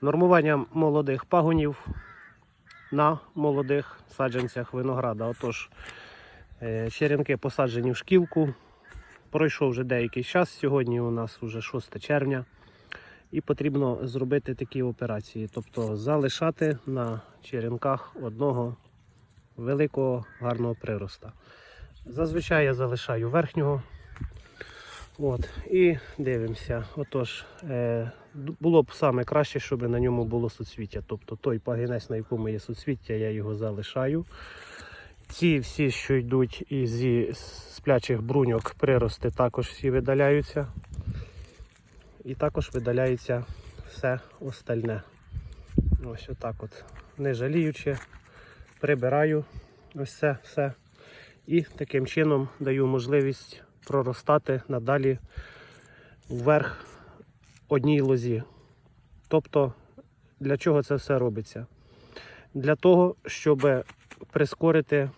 Нормування молодих пагонів на молодих саджанцях винограда. Отож, е, черенки посаджені в шківку. Пройшов вже деякий час. Сьогодні у нас вже 6 червня. І потрібно зробити такі операції, тобто залишати на черенках одного великого гарного прироста. Зазвичай я залишаю верхнього. От, і дивимося. Отож, е, було б саме краще, щоб на ньому було суцвіття. Тобто той пагінець, на якому є суцвіття, я його залишаю. Ці всі, що йдуть зі сплячих бруньок, прирости, також всі видаляються. І також видаляється все остальне. Ось отак от. Не жаліючи, прибираю ось це все. І таким чином даю можливість проростати надалі вверх одній лозі. Тобто, для чого це все робиться? Для того, щоб прискорити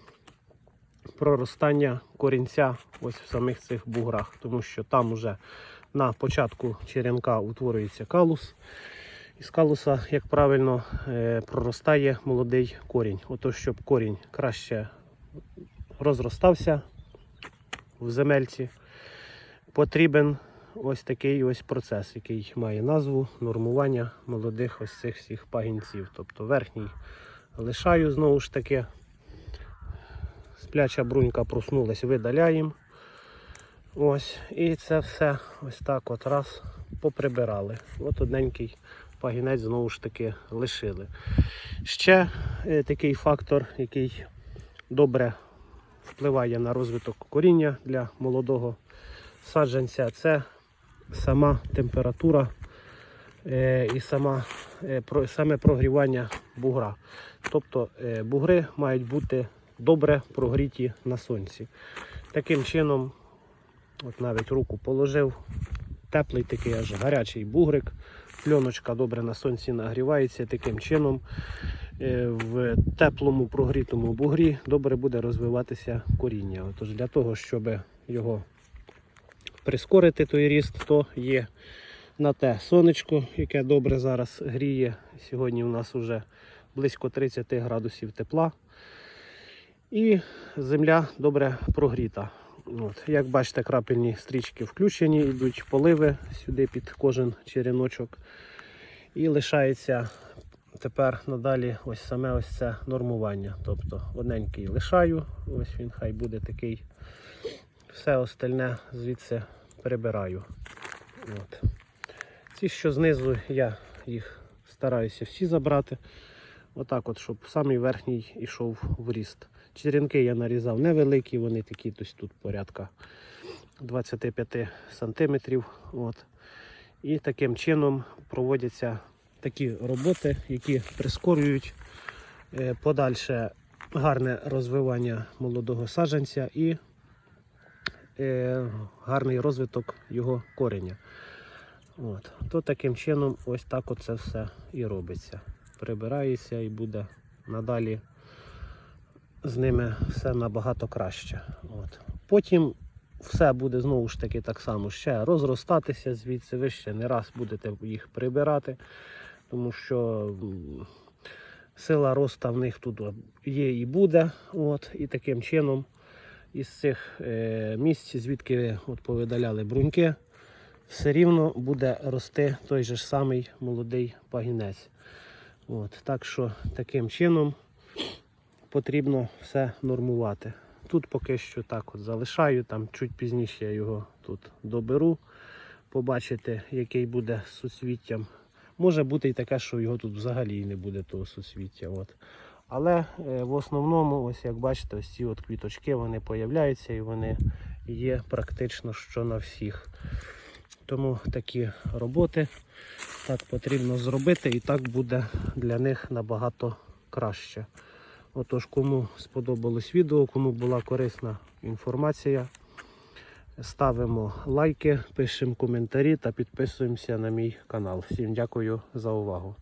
проростання корінця ось в самих цих буграх, тому що там уже на початку черенка утворюється калус. Із калуса, як правильно, е, проростає молодий корінь. Ото, щоб корінь краще розростався в земельці, потрібен ось такий ось процес, який має назву нормування молодих ось цих всіх пагінців. Тобто верхній лишаю знову ж таки. Спляча брунька проснулась, видаляємо. Ось, і це все ось так от раз поприбирали. От одненький пагінець знову ж таки лишили. Ще е, такий фактор, який добре впливає на розвиток коріння для молодого саджанця, це сама температура е, і сама, е, саме прогрівання бугра. Тобто е, бугри мають бути добре прогріті на сонці. Таким чином, от навіть руку положив, теплий такий аж гарячий бугрик, пленочка добре на сонці нагрівається. Таким чином е, в теплому прогрітому бугрі добре буде розвиватися коріння. Отож, для того, щоб його прискорити той ріст, то є на те сонечко, яке добре зараз гріє. Сьогодні у нас вже близько 30 градусів тепла. І земля добре прогріта. От. Як бачите, крапельні стрічки включені, йдуть поливи сюди під кожен череночок. І лишається тепер надалі ось саме ось це нормування. Тобто одненький лишаю, ось він хай буде такий. Все остальне звідси прибираю. От. Ці, що знизу, я їх стараюся всі забрати. Отак, от, щоб самий верхній йшов в ріст. Черенки я нарізав невеликі, вони такі ось тут порядка 25 сантиметрів. От. І таким чином проводяться такі роботи, які прискорюють е, подальше гарне розвивання молодого саджанця і е, гарний розвиток його кореня. От. То таким чином ось так оце все і робиться. Прибирається і буде надалі з ними все набагато краще. От. Потім все буде знову ж таки так само ще розростатися звідси. Ви ще не раз будете їх прибирати, тому що сила роста в них тут є і буде. От. І таким чином із цих е, місць, звідки ви от повидаляли бруньки, все рівно буде рости той же ж самий молодий пагінець. От, так що таким чином потрібно все нормувати. Тут поки що так от залишаю, там чуть пізніше я його тут доберу, побачити, який буде з суцвіттям. Може бути і таке, що його тут взагалі не буде того суцвіття. От. Але е, в основному, ось як бачите, ось ці от квіточки вони появляються і вони є практично що на всіх. Тому такі роботи так потрібно зробити, і так буде для них набагато краще. Отож, кому сподобалось відео, кому була корисна інформація, ставимо лайки, пишемо коментарі та підписуємося на мій канал. Всім дякую за увагу.